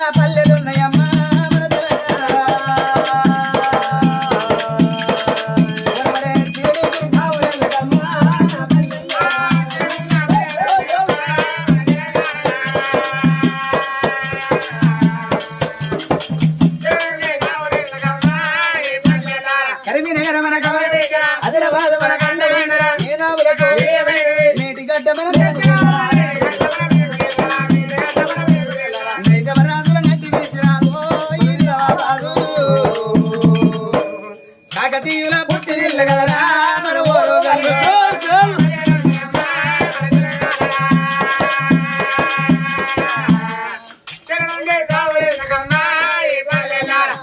Apple. కాకతీయుల పుట్టినిల్లు కదరా మన ఊరు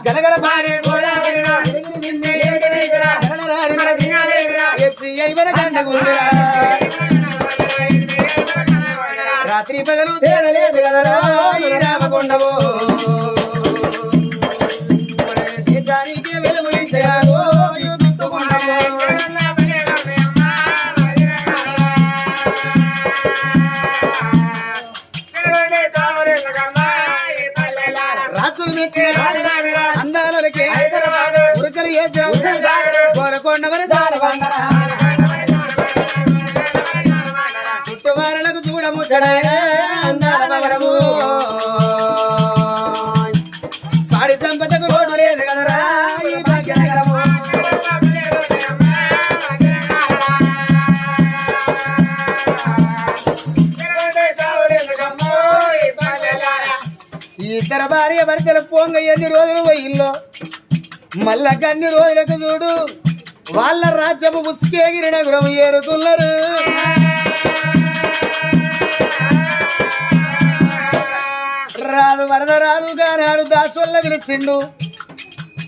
గలగల పారే గోదావరి రాత్రి పగలు తేడలేదు కదరా రామకొండవో తీర్థానికి వెలుగు ఈ అందాలకి ఉరకలు ఏచిన కోరకొండవని చాలబండరా చుట్టువారలకు చూడముచ్చడాయన భార్య భర్తల పోంగ ఎన్ని రోజులు పోయిల్లో మళ్ళా కన్ని రోజులకు చూడు వాళ్ళ రాజ్యము ఉస్కేగిరి నగరం ఏరుతున్నారు. రాదు వరద రాదు గానాడు దాసుల్ల పిలిచిండు.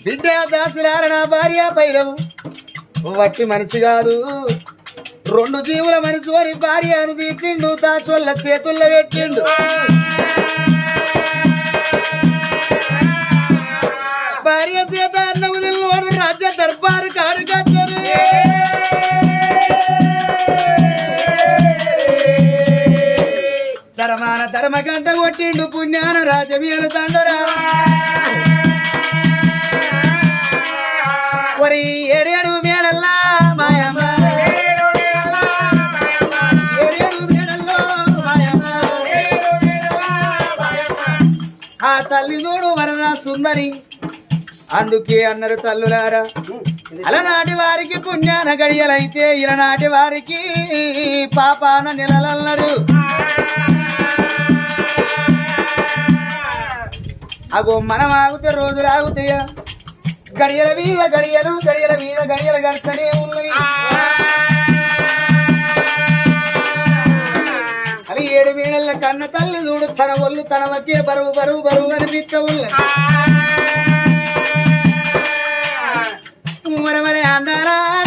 బిడ్డ దాసులార నా భార్య పైలం వట్టి మనిషి కాదు రెండు జీవుల మనిషి అని భార్యను తీసిండు దాసుల్ల చేతుల్లో పెట్టిండు. దర్బారు కాడు కచ్చరు ధర్మాన ధర్మ గంట కొట్టిండు పుణ్యాన రాజమీయులు తండరా వరి ఏడేడు మేడల్లా మాయమ్మ. ఏడేడు మేడల్లో మాయమ్మ. ఆ తల్లి చూడు వరద సుందరి. అందుకే అన్నారు తల్లులారా అలనాటి వారికి పుణ్యాన గడియలైతే ఇలనాటి వారికి పాపాన నెలలన్నారు అగో మనం ఆగుతే రోజులు ఆగుతాయా? గడియల మీద గడియలు గడియల మీద గడియలు గడిస్తనే ఉన్నాయి. అది ఏడు వీణల కన్న తల్లి చూడు తన ఒళ్ళు తన వచ్చే బరువు బరువు బరువు అనిపిస్త ఉన్నది. మరమరే అందారా నీకి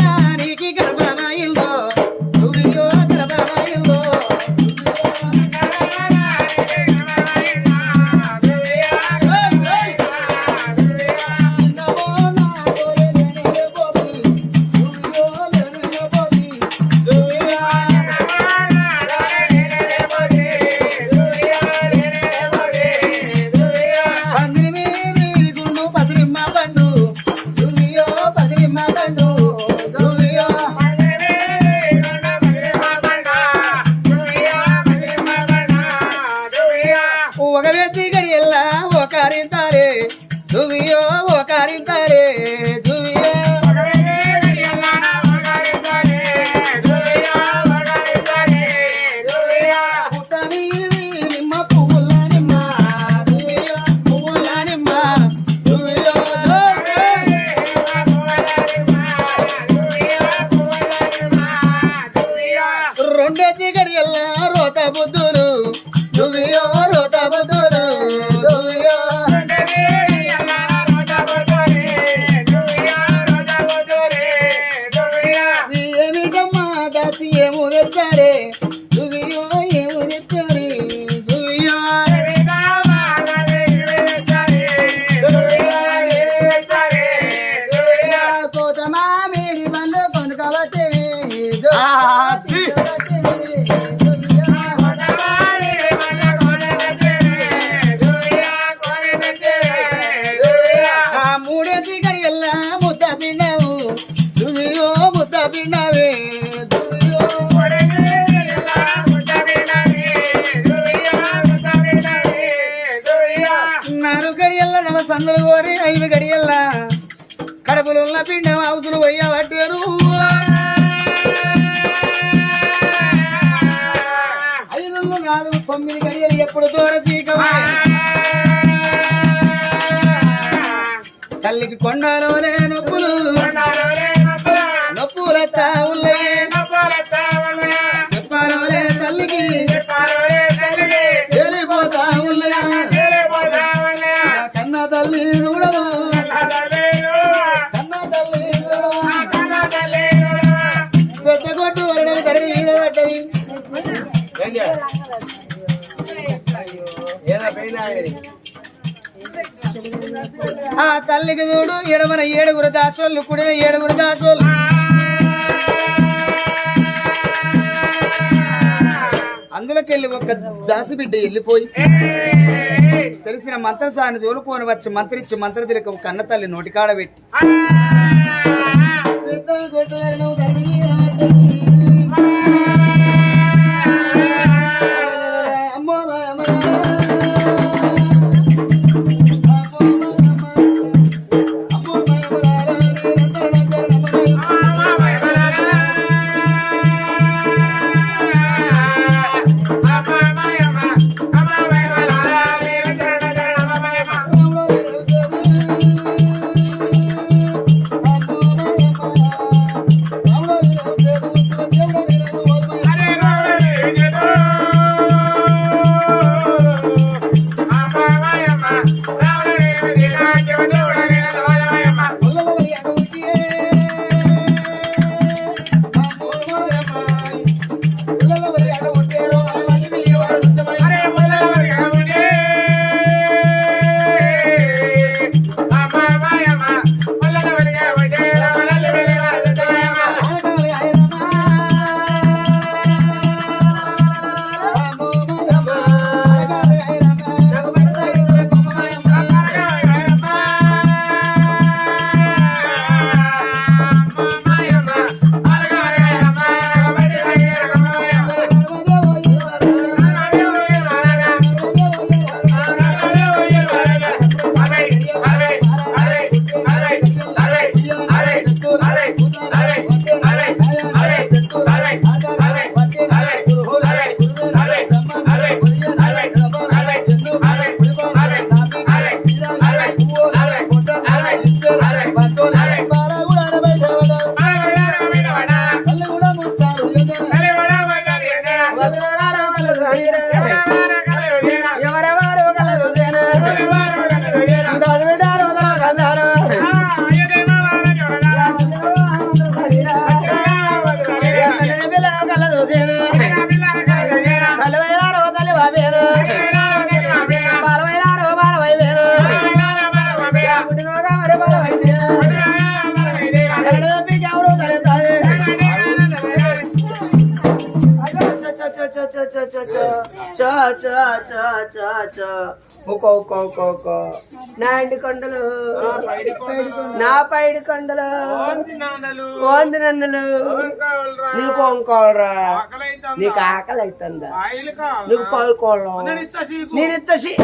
ఆ తల్లికి చూడు ఎడమన ఏడుగురు దాసోళ్ళు కుడిన ఏడుగురు దాసోళ్ళు. అందులోకెళ్ళి ఒక దాసి బిడ్డ వెళ్ళిపోయి తెలిసిన మంత్రసాన్ని తోలుకొని వచ్చి మంత్రిచ్చి మంత్రతిలక కన్న తల్లి నోటికాడ పెట్టి. నా ఇంటి కొండలు నా పైడి కొండలు ఓంది నన్నులు నీకు కొంకోలరా నీకు ఆకలి అవుతుందా నీకు పడుకోవడం నేను ఇత్తసి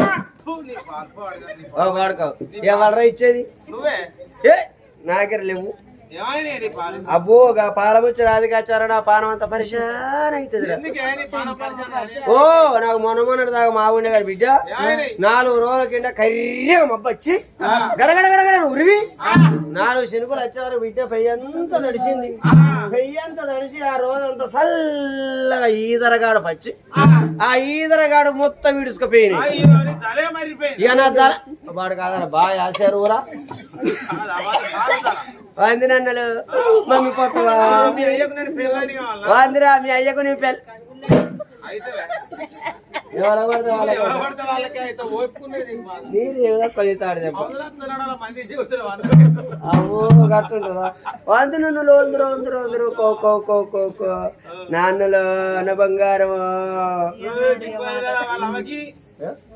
వాడుకో. ఎవడరా ఇచ్చేది? ఏ నా దగ్గర లేవు అబ్బో పాలముచ్చి రాధికాచార నా పానం అంత పరిశాన్ అవుతుంది ఓ నాకు మొన్న మొన్నటి దాకా మా ఉండే గారి బిడ్డ. నాలుగు రోజుల కింద కర్రీగా మబ్బొచ్చి గడగడ గడగడ ఉరివి నాలుగు శనుకులు వచ్చారు బిడ్డ. పెయ్యంతా నడిచింది పెయ్యంతా నడిచి ఆ రోజంతా చల్లగా ఈదరగాడు పచ్చి ఆ. ఈదరగాడు మొత్తం విడుచుకుపోయినాయి ఇక నా జల వాడు కాదన్న బాగా ఆశారు ఊరా. వందినన్నలు మమ్మీ వందిరా మీ అయ్యకు నీ పెళ్ళి నీరు ఏదో కొలితాడు దెబ్బ అమ్మో గట్టుంటుందా? వందు నువ్వు వందరు వందరు వందరు కో కో కో కో కో. నాన్నలు అన్న బంగారం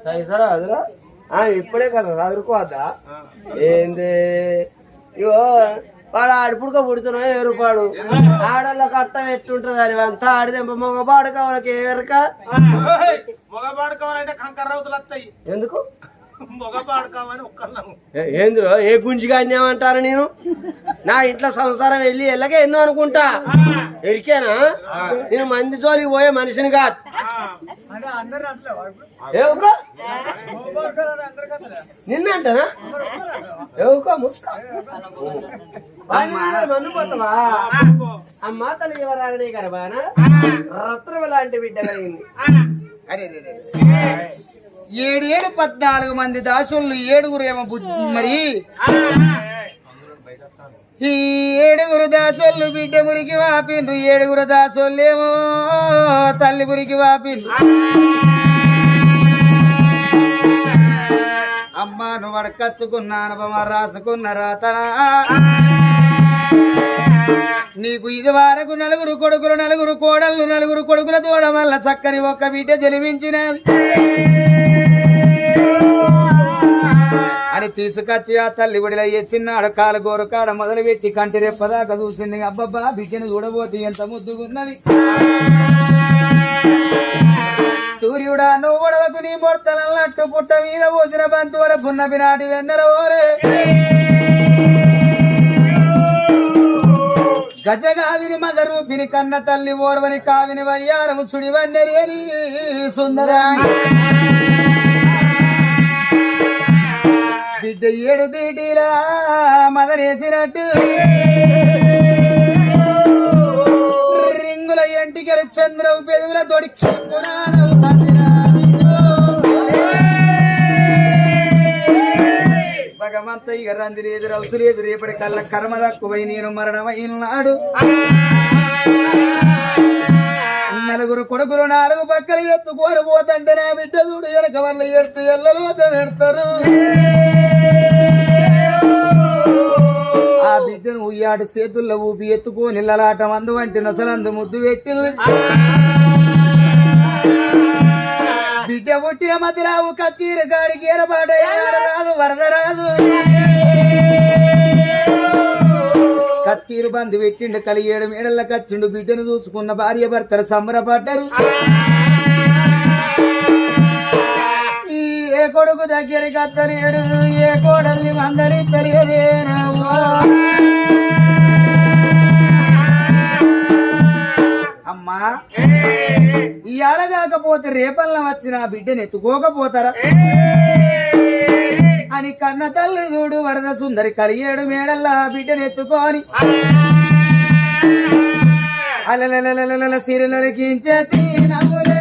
సైసరా అదురా? ఇప్పుడే కదా చదువుకోవద్దా ఏంది? ఇగో వాడు ఆడిపుడుకో పుడుతున్నావు ఏ రూపాడు? ఆడళ్ళకి అర్థం ఎట్టుంటది అది? అంతా ఆడిదెంప మగబాడు కావాలకి ఎరక? మగ పాడుకోవాలంటే కంకర రౌతులు వస్తాయి. ఎందుకు? ఏందిరో ఏ గుంజిగా అన్యామంటారు నేను? నా ఇంట్లో సంసారం వెళ్ళి వెళ్ళగా ఎన్నో అనుకుంటా. ఎరికేనా? నేను మంది జోలికి పోయే మనిషిని కాదు. ఏవుకో నిన్నంటనా? ఏవుకో ముస్కా మన్నుపోతావా అమ్మా తల్లి ఎవరారనే గర్భాన రత్నం లాంటి బిడ్డ కలిగింది. అరే. ఏడేడు పద్నాలుగు మంది దాసులు ఏడుగురు ఏమో బుద్ధి మరి. ఈ ఏడుగురు దాసోళ్ళు బిడ్డ మురికి వాపిండ్రు ఏడుగురు దాసోళ్ళు ఏమో తల్లి మురికి వాపిండ్రు అమ్మా నువ్వు అడకచ్చుకున్న అనుభవం రాసుకున్న రాతనా నీకు ఇది వరకు నలుగురు కొడుకులు నలుగురు కోడళ్ళు నలుగురు కొడుకుల తోడ వల్ల చక్కని ఒక్క బిడ్డ జలిమించిన అని తీసుకొచ్చి ఆ తల్లి ఒడిలో వేసినాడు కాలు గోరు కాడ మొదలు పెట్టి కంటి రెప్పదాకా చూసింది. అబ్బబ్బా బిడ్డను చూడబోతే ఎంత ముద్దుగున్నది. సూర్యుడా నువ్వు ఒడవకు నీ మొడతలన్నట్టు పుట్ట మీద పోసిన బంతువల పున్న పినాటి వెన్నెల ఓరే. గజగావిని మదరూపిని కన్న తల్లి ఓర్వని కావిని వయ్యారము సుడివన్నెరేని సుందరాని బిడ్డ ఏడు దీటిలా మదనేసినట్టు రింగుల ఎంటికల చంద్రవు పెదవుల తోడి చెప్పునానవు భగవంత ఇక రంది లేదు రౌతు లేదు. రేపటి కళ్ళ కర్మ తక్కువై నేను మరణమైనాడు. నలుగురు కొడుకులు నాలుగు పక్కలు ఎత్తుకోని పోతంటే నా బిడ్డ చూడు ఎనక వల్ల ఎడుతూ ఎల్లలో పెడతారు ఆ బిడ్డను ఉయ్యాడు చేతుల్లో ఊపి ఎత్తుకో నిల్లలాటం మందు వంటి నొసలందు ముద్దు పెట్టి. బిడ్డ పుట్టిన మతిరావు కచ్చీర గాడి ఎరబాట రాదు వరద రాదు. కచ్చీరు బంధు పెట్టిండు కలిగేడు మేడల్ల కచ్చిండు బిడ్డను చూసుకున్న భార్య భర్తలు సంబరపడ్డారు. ఏ కొడుకు దగ్గరికి అత్తనేడు ఏ కోడల్ని అందరి తెలియదేనవ్వా అమ్మా ఇవాళ కాకపోతే రేపల్న వచ్చిన బిడ్డని ఎత్తుకోకపోతారా? అని కన్న తల్లి చూడు వరద సుందరి కలియేడు మేడల్లా ఆ బిడ్డని ఎత్తుకొని అలలలలలల సిరులకించే నవ్వులే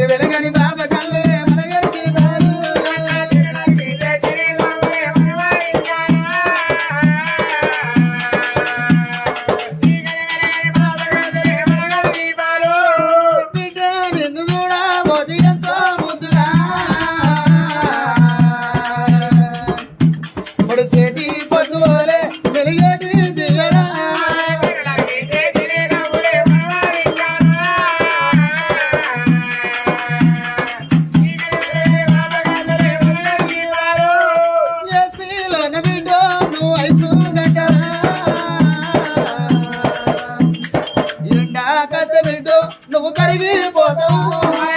వెలగని వెలుగని 雨过天。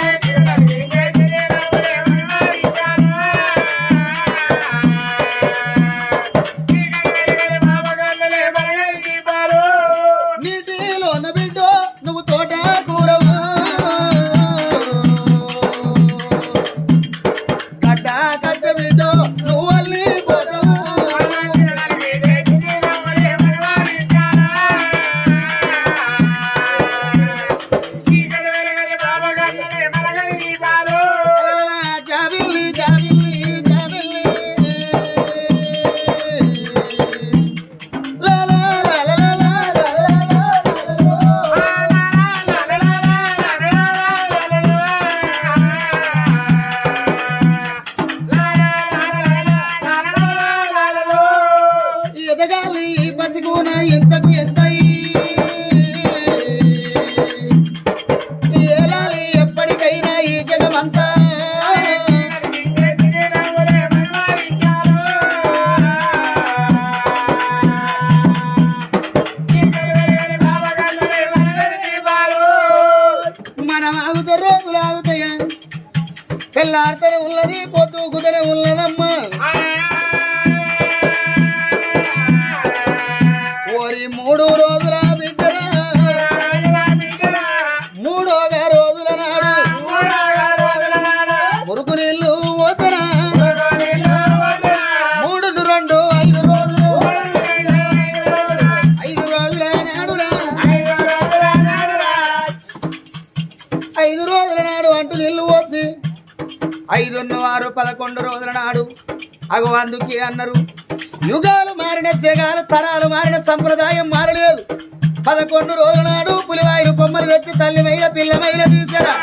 అందుకే అన్నారు. యుగాలు మారిన జగాలు తరాలు మారిన సంప్రదాయం మారలేదు. పదకొండు రోజుల నాడు పులివాయిలు కొమ్మలు తెచ్చి తల్లి మైల పిల్ల మైల తీసారా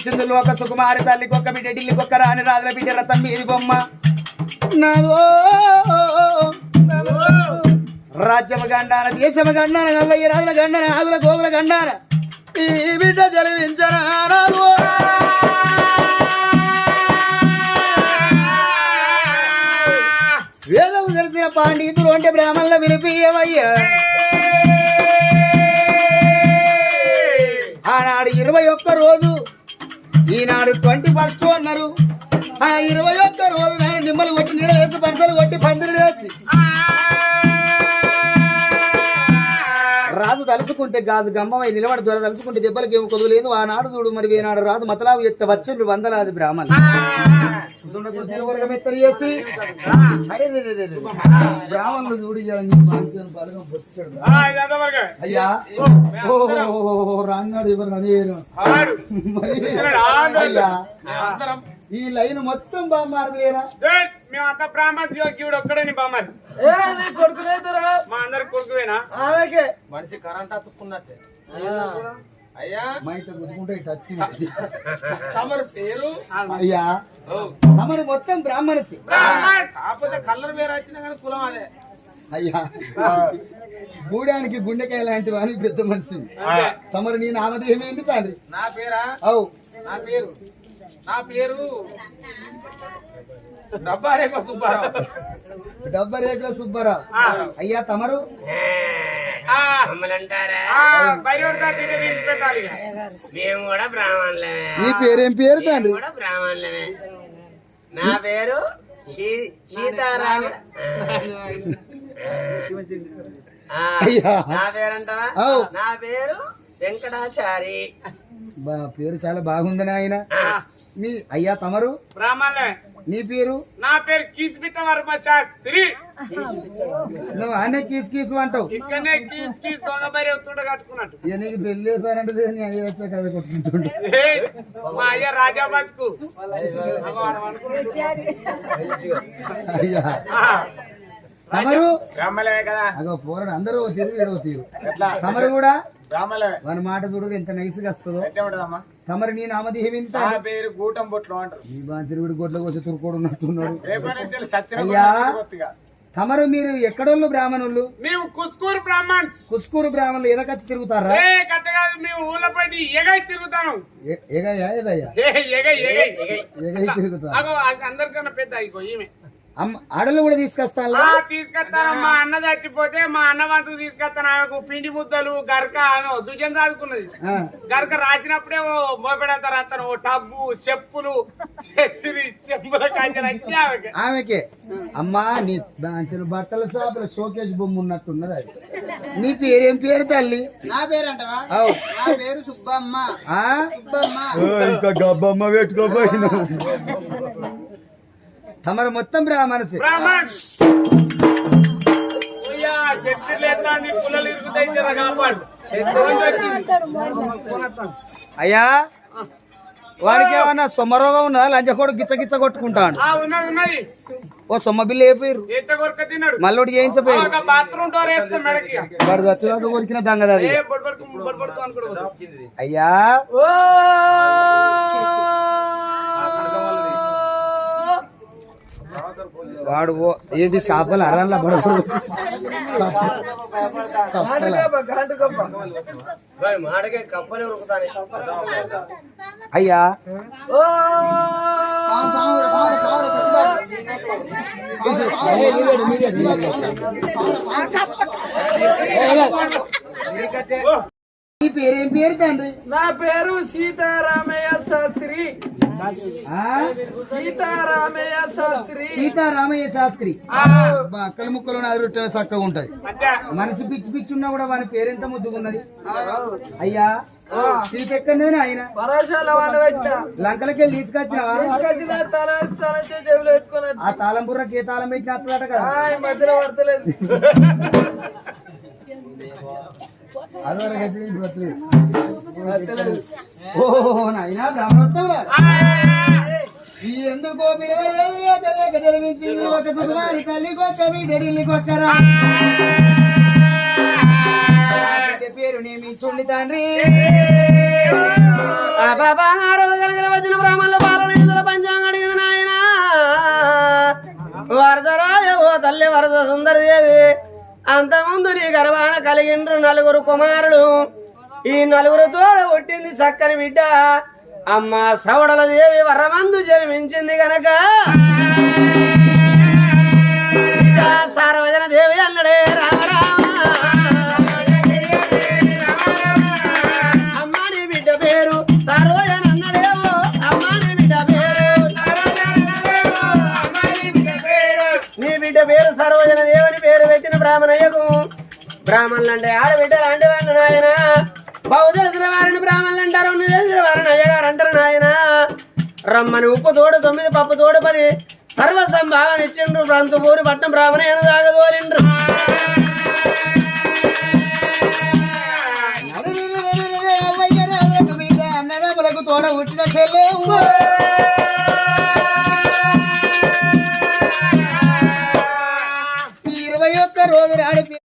లేక లోక సుకుమారి తల్లి కొక్క బిడ్డ ఢిల్లీకి కొక్క రాని రాజుల బిడ్డ రథం మీది బొమ్మ. నాదో రాజ్యమ గండాన దేశమ గండాన నవ్వయ్య రాజుల గండాన ఆగుల గోగుల గండాన. ఈ బిడ్డ జలిమించరా రాదు వేదము తెలిసిన పాండితులు అంటే బ్రాహ్మణుల వినిపియవయ్యా ఆనాడు ఇరవై ఒక్క రోజు ఈనాడు ట్వంటీ ఫస్ట్ అన్నారు. ఆ ఇరవై ఒక్క రోజు నాడు నిమ్మలు కొట్టి నీళ్ళు వేసి పరిసలు కొట్టి పందిరి వేసి. రాజు తలుచుకుంటే గాజు గమ్మమై నిలబడి దొర తలుచుకుంటే దెబ్బలకి ఏమి కొదులేదు ఆనాడు చూడు మరి ఈనాడు రాజు మతలావు ఎత్త వచ్చి వందలాది బ్రాహ్మణులు. దుండగుర్తి వర్గం ఎత్తలు చేసి అరే రే రే రే రే. బ్రాహ్మణులు చూడు ఇయ్యాల నీ పాంచాను బలగం బొచ్చాడు అయ్యా. ఓ రాంగాడు ఎవరు అదేను అయ్యా. ఈ లైన్ మొత్తం బామ్మారదేరా మేమంతా బ్రాహ్మణ నీ మా అందరి కొడుకువేనా? ఆమెకే. మనిషి కరెంట్ అతుక్కున్నట్టే. అయ్యా. గుద్దుకుంటే తమరు పేరు? అయ్యా. తమరు మొత్తం బ్రాహ్మణసి. కాకపోతే కలర్ వేరే వచ్చినా కానీ కులం అదే. అయ్యా. గూడానికి గుండెకాయ లాంటి వాని పెద్ద మనిషి. తమరు నీ నామధేయం ఏంటి తండ్రి? నా పేరా? అవు నా పేరు? నా పేరు డబ్బారేఖ సుబ్బారావు. డబ్బ రేకుల సుబ్బారావు. అయ్యా తమరు. మేము కూడా బ్రాహ్మణులమే. నీ పేరేం పేరు తండ్రి? కూడా బ్రాహ్మణులమే. నా పేరు సీతారామ. నా పేరంటావా అవు. నా పేరు వెంకటాచారి. పేరు చాలా బాగుంది నాయన మీ అయ్యా తమరు నీ పేరు నా పేరు కీసిపిట్ట వర్మ శాస్త్రి నువ్వు అనే కీసు కీసు అంటావు ఇక్కడనే కీస్ కీస్ దొంగ బరి తుండ కట్టుకున్నట్టు ఇక నీకు పెళ్ళి నీ అయ్య కొట్టుకుంటుండు ఏయ్, మా అయ్య రాజా బతుకు అయ్యా తమరు అగో పోరాడు. అందరూ తీరు ఏడవ తీరు. తమరు కూడా మన మాట చూడు ఎంత నైస్గా వస్తుందో. తమరు నీ నామదేహం ఇంత నా పేరు గూటం బొట్లు అంటారు. గొడ్ల వచ్చి తురుకోడు ఉన్నట్టున్నాడు అయ్యా. తమరు మీరు ఎక్కడోళ్ళు బ్రాహ్మణులు? మేము కుస్కూరు బ్రాహ్మణ్స్. కుస్కూరు బ్రాహ్మణులు ఎదకచ్చి తిరుగుతారా? ఏ కట్ట కాదు. మేము ఊళ్ళో పడి ఎగై తిరుగుతాను. ఎగయ్యా ఎదయ్యా? ఎగై ఎగై తిరుగుతారు? అందరికన్నా పెద్ద ఇగో ఈమె. ఆడలు కూడా తీసుకొస్తాను ఆ, తీసుకొస్తాను మా అన్న చచ్చిపోతే మా అన్న వంతుకు తీసుకొస్తాను. ఆమెకు పిండి ముద్దలు గరక దుజం రాదుకున్నది గరక రాసినప్పుడే ఓ మోపెడతారు అతను. ఓ టబ్బు చెప్పులు చెత్తిరి చెంబుల కంచెలు అన్ని ఆమెకి. ఆమెకే. అమ్మా నీ బాంచలు బట్టల షాపుల షోకేజ్ బొమ్మ ఉన్నట్టున్నది అది. నీ పేరేం పేరు తల్లి? నా పేరంటవా? అవు నా పేరు సుబ్బమ్మ. ఆ? సుబ్బమ్మ. ఇంకా గబ్బమ్మ పెట్టుకోపోయిన తమరు మొత్తం బ్రాహ్మణసి. అయ్యా వాడికి ఏమన్నా సొమ్మ రోగం ఉన్నదా లంచ కూడా గిచ్చ గిచ్చ కొట్టుకుంటాడు. ఓ సొమ్మ బిల్లు వేపారు మళ్ళీ చేయించపోయారు వాడు చచ్చేదాకా కొరికిన దంగది అది. అయ్యా. వాడు ఏంటి చేపలు అరల్లా పడకూడదు అయ్యా. ఈ పేరేం పేరు తండ్రి? నా పేరు సీతారామయ్య శాస్త్రి? సీతారామయ్య శాస్త్రి. సీతారామయ్య శాస్త్రి. అక్కల ముక్కలు అదిరొట్టే చక్కగా ఉంటది. మనిషి పిచ్చి పిచ్చి ఉన్నా కూడా వాని పేరెంత ముద్దుగున్నది? అయ్యా సీత ఎక్కడనే ఆయన? లంకలకి వెళ్ళి తీసుకొచ్చినావా? తీసుకొచ్చిన ఆ తాళం బుర్రకి ఏ తాళం పెట్టిన అట్లట కదా? మధ్యలో పడతలేదు అదివరకు అయితే ఇప్పుడు వస్తలేదు. ఓ ఎందుకో పేరు నియమించుండి తండ్రి. ఆ బాబా ఆ వచ్చిన బ్రాహ్మణుల పాలన ఇందులో పంచాంగడిగిన నాయన. వరదరాజ ఓ తల్లి వరద సుందరదేవి అంతకుముందు నీ గర్భాన కలిగిండ్రు నలుగురు కుమారులు. ఈ నలుగురితో కొట్టింది చక్కని బిడ్డ. అమ్మ సవడల దేవి వరమందు జన్మించింది గనక. సార్వజన దేవి అన్నడే రామరామ. అంటే ఆడబిడ్డ లాంటి వాళ్ళు నాయన. బావు తెలిసిన వారిని బ్రాహ్మణులు అంటారు నువ్వు తెలిసిన వారిని అయ్యగారు అంటారు నాయన. రమ్మని ఉప్పు తోడు తొమ్మిది పప్పు తోడు పది సర్వ సంభావన ఇచ్చిండ్రు ప్రాంతపూరి పట్నం బ్రాహ్మణ తాగదోలిండ్రు